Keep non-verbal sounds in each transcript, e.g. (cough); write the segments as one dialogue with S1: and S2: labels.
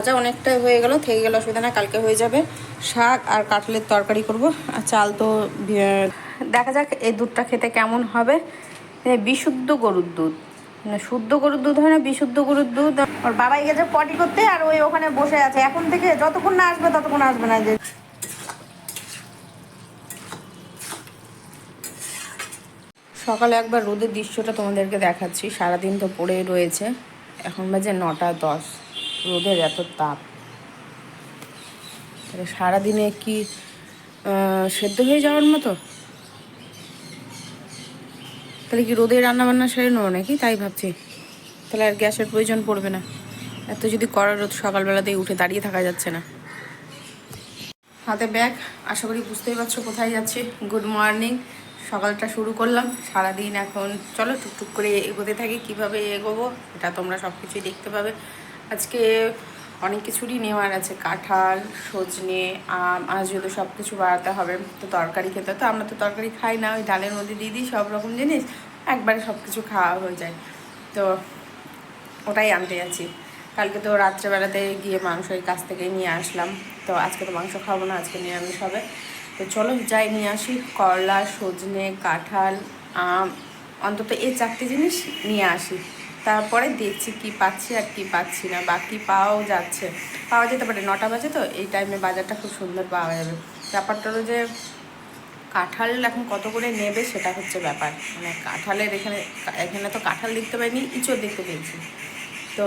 S1: ভাজা অনেকটাই হয়ে গেল, থেকে গেল অসুবিধা না কালকে হয়ে যাবে। শাক আর কাঁঠালের তরকারি করব। আর চাল তো দেখা যাক এই দুধটা খেতে কেমন হবে। বিশুদ্ধ গরুর দুধ। মানে শুদ্ধ গরুর দুধ হয় না, বিশুদ্ধ গরুর দুধ। ওর বাবাই গেছে পটি করতে, আর ওই ওখানে বসে আছে। এখন থেকে যতক্ষণ না আসবে, ততক্ষণ আসবে না যে। সকালে একবার রোদের দৃশ্যটা তোমাদেরকে দেখাচ্ছি। সারাদিন তো পড়েই রয়েছে। এখন বাজে নটা দশ। রোদের এত তাপ। তাহলে সারাদিনে কি সেদ্ধ হয়ে যাওয়ার মতো? তাহলে কি রোদে রান্না বান্না সেরে নেব নাকি? তাই ভাবছি। তাহলে আর গ্যাসের প্রয়োজন পড়বে না। এত যদি করার রোদ সকালবেলাতেই উঠে দাঁড়িয়ে থাকা যাচ্ছে না। হাতে ব্যাগ, আশা করি বুঝতেই পারছ কোথায় যাচ্ছি। গুড মর্নিং, সকালটা শুরু করলাম। সারাদিন এখন, চলো টুকটুক করে এগোতে থাকি, কীভাবে এগোবো, এটা তোমরা সব কিছুই দেখতে পাবে। আজকে অনেক কিছুরই নেওয়ার আছে, কাঁঠাল, সজনে, আম, আজ যদি সব কিছু বাড়াতে হবে তো তরকারি খেতে, তো আমরা তো তরকারি খাই না, ওই ডালের মধ্যে দিয়ে দিই সব রকম জিনিস, একবারে সব কিছু খাওয়া হয়ে যায়। তো ওটাই আনতে যাচ্ছি। কালকে তো রাত্রেবেলাতে গিয়ে মাংস এই কাছ থেকে নিয়ে আসলাম। তো আজকে তো মাংস খাব না, আজকে নিরামিষ হবে। তো চলো যাই নিয়ে আসি, করলা, সজনে, কাঁঠাল, আম, অন্তত এই চারটে জিনিস নিয়ে আসি। তারপরে দেখছি কি পাচ্ছি আর কি পাচ্ছি না। বাকি পাওয়াও যাচ্ছে। পাওয়া যেতে পারে, নটা বাজে তো, এই টাইমে বাজারটা খুব সুন্দর পাওয়া যাবে। ব্যাপারটা হলো যে কাঁঠাল এখন কত করে নেবে সেটা হচ্ছে ব্যাপার। মানে কাঁঠালের এখানে এখানে তো কাঁঠাল দেখতে পাইনি, ইঁচড় দেখতে পেয়েছি। তো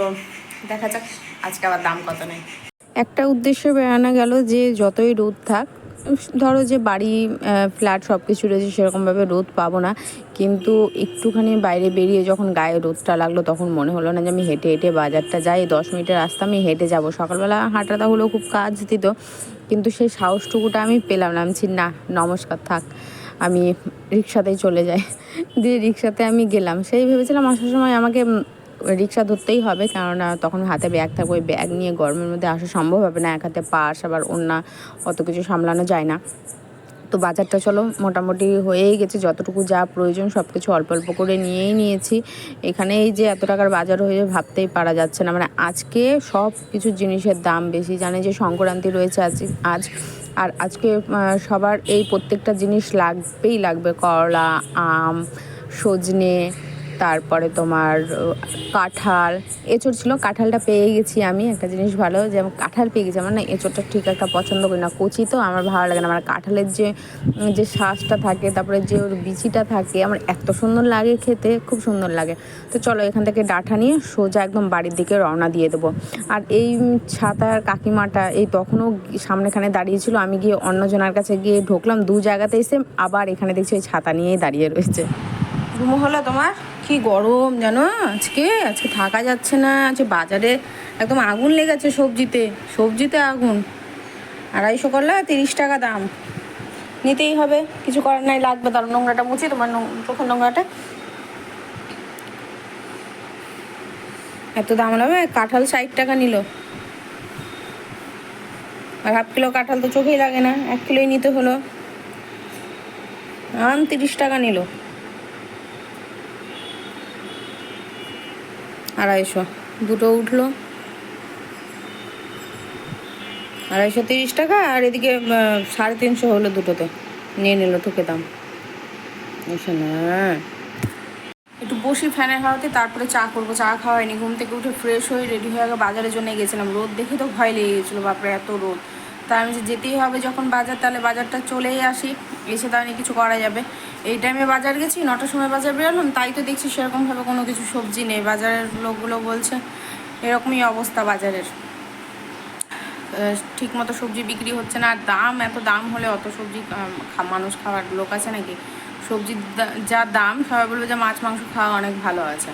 S1: দেখা যাক, আজকে আবার দাম কত নেই একটা উদ্দেশ্যে বেড়ানো গেল যে যতই রোদ থাক ধরো যে বাড়ি ফ্ল্যাট সব কিছু রয়েছে, সেরকমভাবে রোদ পাবো না। কিন্তু একটুখানি বাইরে বেরিয়ে যখন গায়ে রোদটা লাগল, তখন মনে হলো না যে আমি হেঁটে হেঁটে বাজারটা যাই। দশ মিনিটের রাস্তা, আমি হেঁটে যাব। সকালবেলা হাঁটাটা হলেও খুব কাজ দিত, কিন্তু সেই সাহসটুকুটা আমি পেলাম না। আমি না, নমস্কার, থাক, আমি রিক্সাতেই চলে যাই। দিয়ে রিক্সাতে আমি গেলাম। সেই ভেবেছিলাম, আসার সময় আমাকে রিক্সা ধরতেই হবে, কেননা তখন হাতে ব্যাগ থাকবে, ওই ব্যাগ নিয়ে গরমের মধ্যে আসা সম্ভব হবে না, এক হাতে পাশ আবার অন্য অত কিছু সামলানো যায় না। তো বাজারটা চলো, মোটামুটি হয়েই গেছে, যতটুকু যা প্রয়োজন সব কিছু অল্প অল্প করে নিয়েই নিয়েছি। এখানে এই যে এত টাকার বাজার হয়ে ভাবতেই পারা যাচ্ছে না মানে আজকে সব কিছু জিনিসের দাম বেশি, জানে যে সংক্রান্তি রয়েছে আজ আজ, আর আজকে সবার এই প্রত্যেকটা জিনিস লাগবেই লাগবে, করলা, আম, সজনে তারপরে তোমার কাঁঠাল। এঁচড় ছিল, কাঁঠালটা পেয়ে গেছি আমি। একটা জিনিস ভালো, যে আমি কাঁঠাল পেয়ে গেছি। আমার না এঁচড়টা ঠিক একটা পছন্দ করি না। কচি তো আমার ভালো লাগে না। আমার কাঁঠালের যে যে শ্বাসটা থাকে, তারপরে যে ওর বিচিটা থাকে, আমার এত সুন্দর লাগে খেতে, খুব সুন্দর লাগে। তো চলো এখান থেকে ডাঁটা নিয়ে সোজা একদম বাড়ির দিকে রওনা দিয়ে দেবো। আর এই ছাতার কাকিমাটা এই তখনও সামনেখানে দাঁড়িয়েছিল আমি গিয়ে অন্যজনের কাছে গিয়ে ঢুকলাম। দু জায়গাতে এসে আবার এখানে দেখছি ওই ছাতা নিয়েই দাঁড়িয়ে রয়েছে। ঘুমো হলো তোমার? কি গরম জানো? আজকে আজকে থাকা যাচ্ছে না। আজকে বাজারে একদম আগুন লেগেছে সবজিতে। সবজিতে আগুন। আড়াইশো করলে তিরিশ টাকা দাম। নিতেই হবে। কিছু করার নাই, লাগবে। তার নোংরাটা মুছি তোমার চোখের নোংরাটা। এত দাম লাগবে কাঁঠাল ষাট টাকা নিল। আর হাফ কিলো কাঁঠাল তো চোখেই লাগে না। এক কিলোই নিতে হলো। আম তিরিশ টাকা নিল। আড়াইশো। দুটো উঠল। আড়াইশো তিরিশ টাকা, আর এদিকে সাড়ে তিনশো হলো দুটোতে। নিয়ে নিল ঠুকে দাম। একটু বসি ফ্যানের হাওয়াতে, তারপরে চা করব। চা খাওয়া হয়নি। ঘুম থেকে উঠে ফ্রেশ হয়ে রেডি হয়ে বাজারের জন্য গেছিলাম। রোদ দেখে তো ভয় লেগে গেছিল। বাপরে, এত রোদ। তা আমি যেতেই হবে যখন বাজার, তাহলে বাজারটা চলেই আসি। এসে তাহলে কিছু করা যাবে। এই টাইমে বাজার গেছি, নটার সময় বাজার বেরোলাম, তাই তো দেখছি সেরকমভাবে কোনো কিছু সবজি নেই। বাজারের লোকগুলো বলছে, এরকমই অবস্থা বাজারের। ঠিক মতো সবজি বিক্রি হচ্ছে না। আর দাম, এত দাম হলে অত সবজি মানুষ খাওয়ার লোক আছে নাকি? সবজির যা দাম, সবাই বলবে যে মাছ, মাংস খাওয়া অনেক ভালো আছে।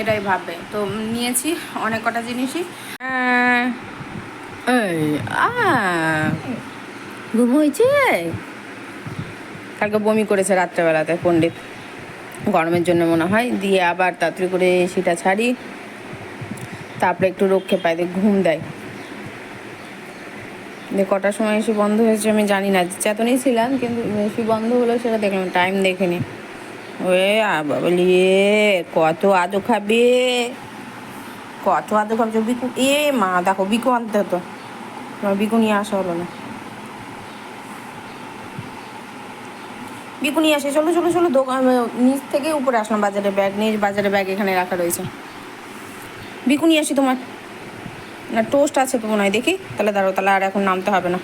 S1: এটাই ভাববে। তো নিয়েছি অনেক কটা জিনিসই। এই আ ঘুম হয়েছে? কালকে বমি করেছে রাত্রেবেলাতে পণ্ডিত। গরমের জন্য মনে হয়। দিয়ে আবার তাড়াতাড়ি করে সেটা ছাড়ি। তারপরে একটু রক্ষে পায় দিয়ে ঘুম দেয়। দিয়ে কটার সময় এসে বন্ধ হয়েছে আমি জানি না। চেতনই ছিলাম, কিন্তু এসি বন্ধ হলো সেটা দেখলাম টাইম দেখিনি। ওয়ে বাবলিয়ে কত আদো খাবে? কত আদে খাবে? বিকু এ মা, দেখো বিকু আনতে হতো বিকু নিয়ে আসা হলো না। বিকু নিয়ে আসে, চলো চলো চলো, দোকান নিচ থেকে উপরে আসলাম, বাজারে ব্যাগ নিয়ে বাজারে ব্যাগ এখানে রাখা রয়েছে। বিকু আসি তোমার। না টোস্ট আছে তো মনে হয়, দেখি। তাহলে দাঁড়ো তাহলে আর এখন নামতে হবে না।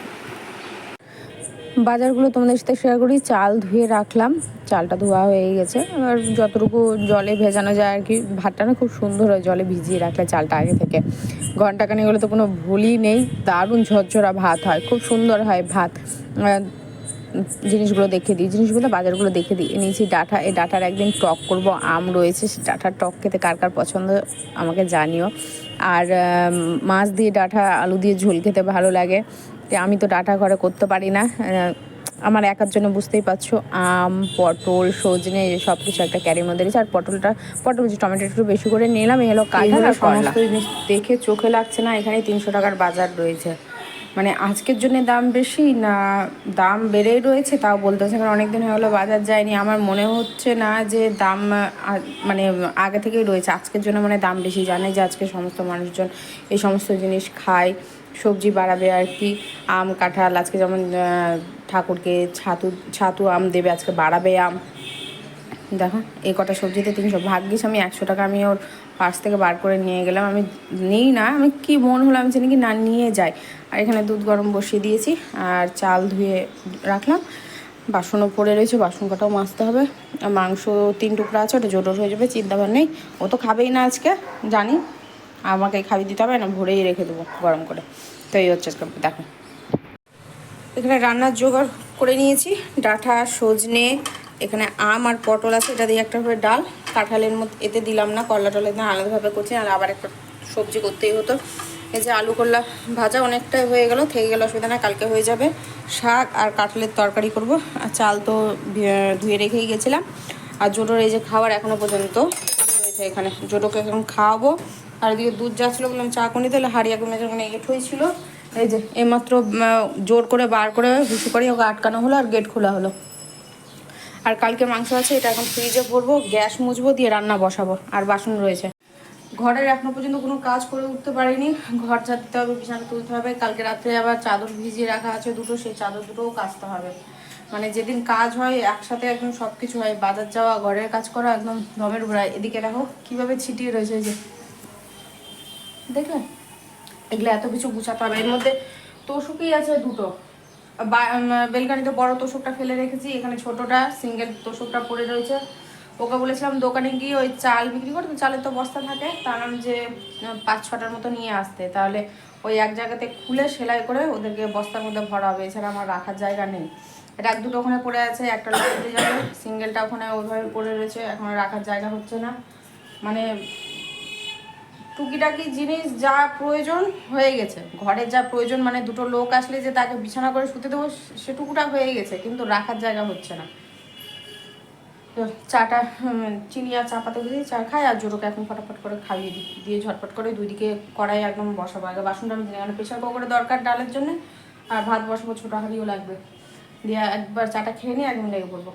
S1: বাজারগুলো তোমাদের সাথে শেয়ার করি। চাল ধুয়ে রাখলাম। চালটা ধোয়া হয়ে গেছে। এবার যতটুকু জলে ভেজানো যায় আর কি, ভাতটা না খুব সুন্দর হয় জলে ভিজিয়ে রাখলে চালটা আগে থেকে। ঘন্টাখানি হলে তো কোনো ভুলই নেই। দারুণ ঝরঝরা ভাত হয়, খুব সুন্দর হয় ভাত। জিনিসগুলো দেখে দিই। জিনিসগুলো বাজারগুলো দেখে দিই। নিয়েছি ডাটা এই ডাটার একদিন টক করব, আম রয়েছে। সে ডাটার টক খেতে কার কার পছন্দ আমাকে জানিও। আর মাছ দিয়ে ডাটা আলু দিয়ে ঝোল খেতে ভালো লাগে। আমি তো ডাটা ঘরে করতে পারি না। আমার একার জন্য বুঝতেই পারছ আম পটল সজনে সব কিছু একটা ক্যারির মধ্যে রয়েছে। আর পটলটা পটল যে টমেটো একটু বেশি করে নিলাম এই হলো কাঁঠাল আর সমস্ত জিনিস দেখে চোখে লাগছে না এখানে তিনশো টাকার বাজার রয়েছে। মানে আজকের জন্য দাম বেশি না দাম বেড়েই রয়েছে তাও বলতে হচ্ছে কারণ অনেকদিন হয়ে গেলো বাজার যায়নি। আমার মনে হচ্ছে না যে দাম মানে আগে থেকেই রয়েছে। আজকের জন্য মানে দাম বেশি জানে যে আজকে সমস্ত মানুষজন এই সমস্ত জিনিস খায়। সবজি বাড়াবে আর কি, আম, কাঁঠাল, আজকে যেমন ঠাকুরকে ছাতু ছাতু আম দেবে, আজকে বাড়াবে আম। দেখো, এই কটা সবজিতে তিনশো। ভাগ্যিস আমি একশো টাকা আমি ওর পাশ থেকে বার করে নিয়ে গেলাম। আমি নিই না, আমি কি মন হলো আমি জানি কি না, নিয়ে যাই। আর এখানে দুধ গরম বসিয়ে দিয়েছি আর চাল ধুয়ে রাখলাম। বাসনও পড়ে রয়েছে, বাসন কটাও মাজতে হবে। আর মাংস তিন টুকরা আছে, ওটা জোটর হয়ে যাবে, চিন্তা ভাবনা নেই। ও তো খাবেই না আজকে, জানি। আমাকে খাবি দিতে হবে না, ভরেই রেখে দেবো গরম করে। তো এই হচ্ছে দেখো। এখানে রান্নার জোগাড় করে নিয়েছি। ডাঁটা সজনে, এখানে আম আর পটল আছে, এটা দিয়ে একটা করে ডাল। কাঁঠালের মধ্যে, এতে দিলাম না, করলা টলের না, আলাদাভাবে করছি, আর আবার একটা সবজি করতেই হতো। এই যে আলু করলা ভাজা অনেকটাই হয়ে গেল, থেকে গেল, অসুবিধা না কালকে হয়ে যাবে। শাক আর কাঁঠালের তরকারি করব। আর চাল তো ধুয়ে রেখেই গেছিলাম। আর জোটোর এই যে খাবার এখনও পর্যন্ত এখানে জোটোকে এখন খাওয়াবো। আর এদিকে দুধ যাচ্ছিল বললাম, চা করে দিলে হাড়িয়া কমে যখন এট হয়েছিল এই যে, এইমাত্র জোর করে বার করে হুসু করে ওকে আটকানো হলো আর গেট খোলা হলো। আর কালকে মাংস আছে, এটা এখন ফ্রিজে ভরবো, গ্যাস মুছবো, দিয়ে রান্না বসাবো, আর বাসন রয়েছে। ঘরের এখনও পর্যন্ত কোনো কাজ করে উঠতে পারিনি। ঘর ছাড়তে হবে, বিছানা তুলতে হবে, কালকে রাত্রে আবার চাদর ভিজিয়ে রাখা আছে দুটো, সেই চাদর দুটোও কাচতে হবে। মানে যেদিন কাজ হয়, একসাথে একদম সব কিছু হয়, বাজার যাওয়া, ঘরের কাজ করা, একদম দমের ঘোরায় এদিকে দেখো, কীভাবে ছিটিয়ে রয়েছে যে দেখলে? এগুলো এত কিছু গুছাতে হবে এর মধ্যে তোষকই আছে দুটো। বেলকানিতে বড় তোষকটা ফেলে রেখেছি, এখানে ছোটটা সিঙ্গেল তোষকটা পড়ে রয়েছে। ওকে বলেছিলাম দোকানে গিয়ে ওই চাল বিক্রি করতে চালের তো বস্তা থাকে। তার যে পাঁচ ছটার মতো নিয়ে আসতে। তাহলে ওই এক জায়গাতে খুলে সেলাই করে ওদেরকে বস্তার মধ্যে ভরা হবে এছাড়া আমার রাখার জায়গা নেই। এটা এক দুটো ওখানে পড়ে আছে, একটা লোক যাবে। সিঙ্গেলটা ওখানে ওইভাবে পড়ে রয়েছে। এখন রাখার জায়গা হচ্ছে না। মানে টুকিটাকি জিনিস যা প্রয়োজন হয়ে গেছে। ঘরের যা প্রয়োজন মানে দুটো লোক আসলে যে তাকে বিছানা করে শুতে দেবো সেটুকুটা হয়ে গেছে, কিন্তু রাখার জায়গা হচ্ছে না। তো চাটা চিনি আর চা পাতা দিয়ে চা খাই, আর জোরোকে এখন ফটাফট করে খাইয়ে দিই। দিয়ে ঝটপট করে দুই দিকে কড়াই একদম বসাবো। আগে বাসনটা আমি কারণ প্রেশার কুকারে দরকার ডালের জন্য, আর ভাত বসাবো, ছোটো হাঁড়িও লাগবে। দিয়ে একবার চাটা খেয়ে নিয়ে একদম লেগে পড়ব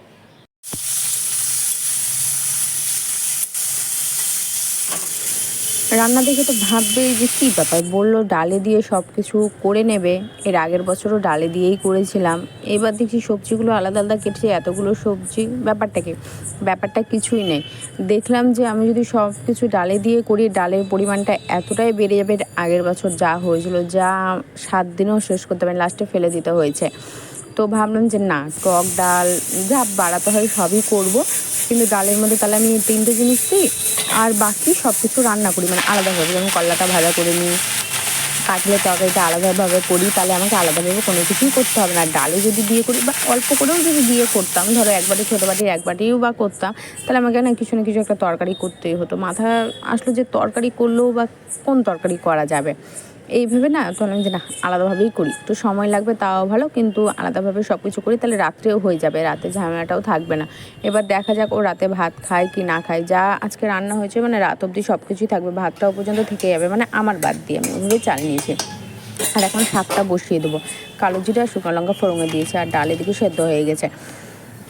S2: রান্না দেখে তো ভাববে যে কী ব্যাপার? বলল ডালে দিয়ে সব কিছু করে নেবে। এর আগের বছরও ডালে দিয়েই করেছিলাম। এবার দেখছি সবজিগুলো আলাদা আলাদা কেটেছে এতগুলো সবজি ব্যাপারটাকে ব্যাপারটা কিছুই নেই। দেখলাম যে আমি যদি সব কিছু ডালে দিয়ে করি, ডালের পরিমাণটা এতটাই বেড়ে যাবে, আগের বছর যা হয়েছিল, যা সাত দিনেও শেষ করতে পারে লাস্টে ফেলে দিতে হয়েছে। তো ভাবলাম যে না, টক ডাল যা বাড়াতে হয় সবই করব। কিন্তু ডালের মধ্যে তাহলে আমি তিনটে জিনিস দিই, আর বাকি সব কিছু রান্না করি মানে আলাদাভাবে যেমন কল্লাটা ভাজা করে নিই কাটলে তরকারিটা আলাদাভাবে করি, তাহলে আমাকে আলাদাভাবে কোনো কিছুই করতে হবে না। ডালে যদি দিয়ে করি, বা অল্প করেও যদি দিয়ে করতাম, ধরো একবারে ছোটো বাটি এক বাটিও বা করতাম, তাহলে আমাকে না কিছু না কিছু একটা তরকারি করতেই হতো। মাথা আসলো যে তরকারি করলেও বা কোন তরকারি করা যাবে? এই ভেবে না আমি যে না আলাদাভাবেই করি। একটু সময় লাগবে তাও ভালো, কিন্তু আলাদাভাবে সব কিছু করি, তাহলে রাত্রেও হয়ে যাবে, রাতে ঝামেলাটাও থাকবে না। এবার দেখা যাক ও রাতে ভাত খায় কি না খায়। যা আজকে রান্না হয়েছে মানে রাত অবধি সব কিছুই থাকবে, ভাতটাও পর্যন্ত থেকে যাবে মানে আমার বাদ দিয়ে আমি ওভাবেই চাল নিয়েছি। আর এখন শাকটা বসিয়ে দেবো। কালো জিরা, শুকনো লঙ্কা ফোড়ঙে দিয়েছে, আর ডাল এদিকে সেদ্ধ হয়ে গেছে।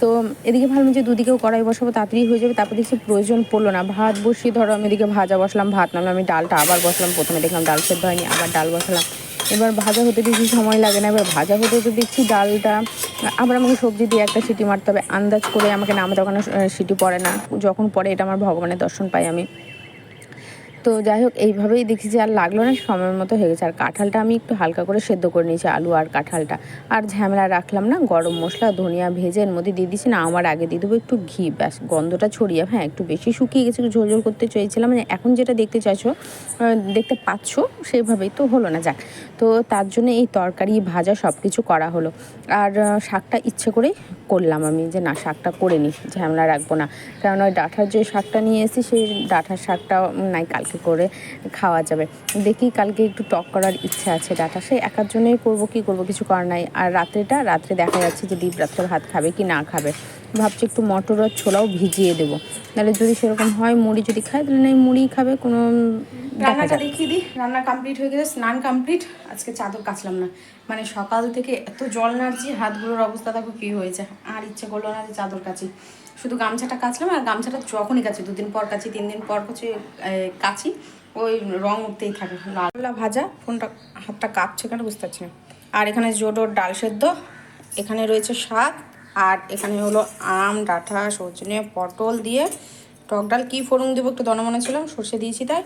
S2: তো এদিকে ভাবলাম যে দুদিকেও কড়াই বসাবো, তাড়াতাড়ি হয়ে যাবে। তারপর দেখছি প্রয়োজন পড়ল না। ভাত বসিয়ে ধরো আমি এদিকে ভাজা বসলাম, ভাত নামলাম আমি ডালটা আবার বসলাম। প্রথমে দেখলাম ডাল সেদ্ধ হয়নি, আবার ডাল বসালাম। এবার ভাজা হতে বেশি সময় লাগে না। এবার ভাজা হতে হতে দেখছি ডালটা, আবার আমাকে সবজি দিয়ে একটা সিটি মারতে হবে। আন্দাজ করে আমাকে নামাতে ওখানে সিটি পড়ে না। যখন পড়ে এটা আমার ভগবানের দর্শন পাই আমি। তো যাই হোক, এইভাবেই দেখছি যে আর লাগল না, সময়ের মতো হয়ে গেছে। আর কাঁঠালটা আমি একটু হালকা করে সেদ্ধ করে নিয়েছি, আলু আর কাঁঠালটা। আর ঝামেলা রাখলাম না, গরম মশলা, ধনিয়া ভেজে এর মধ্যে দিয়ে দিচ্ছি না, আমার আগে দিয়ে দেবো একটু ঘি, ব্যাস, গন্ধটা ছড়িয়ে হ্যাঁ একটু বেশি শুকিয়ে গেছে ঝোল ঝোল করতে চেয়েছিলাম। মানে এখন যেটা দেখতে চাইছো দেখতে পাচ্ছ, সেইভাবেই তো হলো না, যাক। তো তার জন্য এই তরকারি, ভাজা সব কিছু করা হলো। আর শাকটা ইচ্ছে করেই করলাম আমি যে না, শাকটা করে নিই ঝামেলা রাখব না। কারণ ওই ডাঁঠার যে শাকটা নিয়ে এসেছি, সেই ডাঁঠার শাকটা নাই, কালকে করে খাওয়া যাবে। দেখি কালকে একটু টক করার ইচ্ছা আছে ডাটা। সেই একার জন্যই করব কি করব কিছু করার নাই। আর রাত্রেটা রাত্রে দেখা যাচ্ছে যে দীপ রাত্রে ভাত খাবে কি না খাবে। ভাবছি একটু মটর আর ছোলাও ভিজিয়ে দেবো। তাহলে যদি সেরকম হয় মুড়ি যদি খায় তাহলে নাই মুড়ি খাবে কোনো
S1: রান্নাটা দেখিয়ে দিই। রান্না কমপ্লিট হয়ে গেছে স্নান কমপ্লিট আজকে চাদর কাচলাম না। মানে সকাল থেকে এত জল নাড়ছি হাতগুলোর অবস্থা দেখো কী হয়েছে। আর ইচ্ছে করল না যে চাদর কাচি। শুধু গামছাটা কাচলাম আর গামছাটা যখনই কাচি দুদিন পর কাছি তিন দিন পর এ, কাচি ওই রং উঠতেই থাকে লাল ভাজা ফোনটা হাতটা কাঁপছে কেন বুঝতে পারছি আর এখানে জোডোর ডাল সেদ্ধ এখানে রয়েছে শাক আর এখানে হলো আম ডাঁটা সজনে পটল দিয়ে টক ডাল। কী ফোড়ন দেবো একটু দনমনে ছিলাম সর্ষে দিয়েছি তাই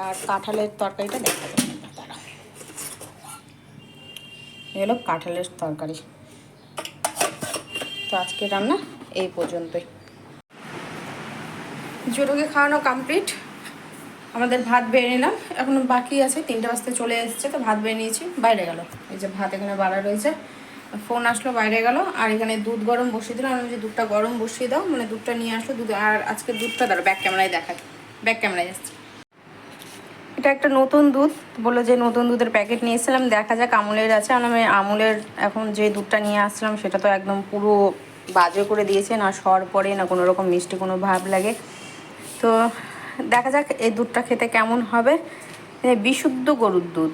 S1: আর কাঁঠালের তরকারিটা দেখা যাবে হলো কাঁঠালের তরকারি। তো আজকে রান্না এই পর্যন্তই। জোটোকে খাওয়ানো কমপ্লিট আমাদের ভাত বেড়ে নিলাম। এখন বাকি আছে, তিনটে বাজতে চলে এসেছে, তো ভাত বেড়ে নিয়েছি। বাইরে গেল। এই যে ভাত এখানে বাড়া রয়েছে। ফোন আসলো, বাইরে গেল। আর এখানে দুধ গরম বসিয়ে দিলাম। আমি যে দুধটা গরম বসিয়ে দাও। মানে দুধটা নিয়ে আসলো। দুধ আর আজকে দুধটা দাঁড়ো ব্যাক ক্যামেরায় দেখায় ব্যাক ক্যামেরায় আসছে। এটা একটা নতুন দুধ। বলল যে নতুন দুধের প্যাকেট নিয়ে এসেছিলাম। দেখা যাক আমুলের আছে। আমি আমুলের এখন যে দুধটা নিয়ে আসছিলাম, সেটা তো একদম পুরো বাজে করে দিয়েছে, না সর পড়ে, না কোনো রকম মিষ্টি কোনো ভাব লাগে। তো দেখা যাক এই দুধটা খেতে কেমন হবে। বিশুদ্ধ গরুর দুধ।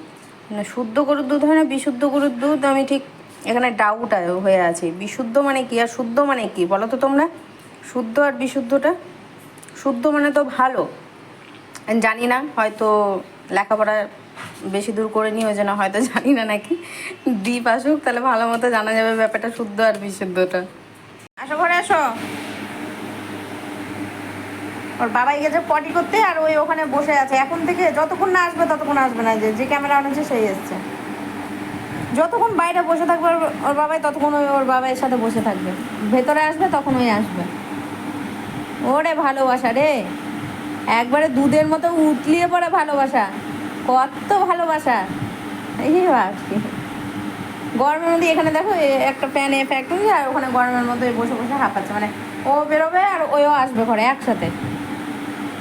S1: না শুদ্ধ গরুর দুধ হয় না, বিশুদ্ধ গরুর দুধ আমি ঠিক এখানে ডাউট হয়ে আছে। বিশুদ্ধ মানে কি আর শুদ্ধ মানে কি? বলো তো তোমরা। শুদ্ধ আর বিশুদ্ধটা? শুদ্ধ মানে তো ভালো। জানি না, হয়তো লেখাপড়া বেশি দূর করে নিয়ে ওই জন্য হয়তো জানি না নাকি। (laughs) দ্বীপ আসুক, তাহলে ভালো মতো জানা যাবে ব্যাপারটা শুদ্ধ আর বিশুদ্ধটা। আসো, ঘরে আসো। ওর বাবাই গেছে পটি করতে আর ওই ওখানে বসে আছে। এখন থেকে যতক্ষণ না আসবে, ততক্ষণ আসবে না। যে যে ক্যামেরা হচ্ছে, সেই এসছে। যতক্ষণ বাইরে বসে থাকবে ওর- বাবাই, ততক্ষণ ওই ওর বাবাইয়ের সাথে বসে থাকবে। ভেতরে আসবে, তখন ওই আসবে। ওরে ভালোবাসা রে। একবারে দুধের মতো উতলিয়ে পড়ে ভালোবাসা। কত ভালোবাসা। এই ভাবছি গরমের মধ্যে এখানে দেখো একটা ফ্যানে ফ্যাক্টরি আর ওখানে গরমের মধ্যে বসে বসে হাঁপাচ্ছে। মানে ও বেরোবে আর ওইও আসবে ঘরে একসাথে।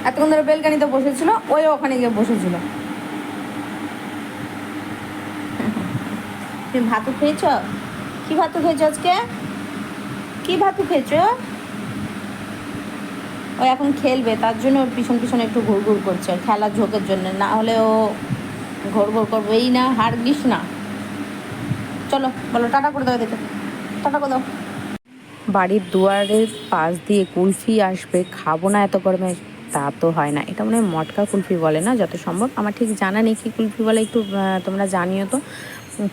S1: এতক্ষণ ধরে বেলকানিতে বসেছিল, ওইও ওখানে গিয়ে বসেছিল। তুমি ভাতু খেয়েছ? কি ভাতু খেয়েছো আজকে? কি ভাতু খেয়েছো? ও এখন খেলবে, তার জন্য পিছন পিছনে একটু ঘুরঘুর করছে, খেলার ঝোঁকের জন্য। না হলে ও ঘোর ঘোর করবেই না, হার দিস না। চলো, বলো, টাটা করে দাও টাটা করে দাও।
S2: বাড়ির দুয়ারের পাশ দিয়ে কুলফি আসবে, খাব না এত গরমে, তা তো হয় না। এটা মনে মটকা কুলফি বলে না, যত সম্ভব। আমার ঠিক জানা নেই কি কুলফি বলে, একটু তোমরা জানিও তো।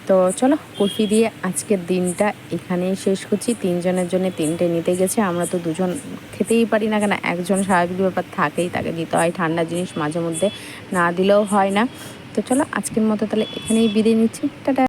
S2: তো চলো, কুলফি দিয়ে আজকের দিনটা এখানেই শেষ করছি। তিনজনের জন্য তিনটে নিতে গেছে, আমরা তো দুজন খেতেই পারি না কেন, একজন স্বাভাবিক ব্যাপার থাকেই, তাকে দিতে হয় ঠান্ডা জিনিস মাঝে মধ্যে, না দিলেও হয় না। তো চলো, আজকের মতো তাহলে এখানেই বিদায় নিচ্ছি। টাটা।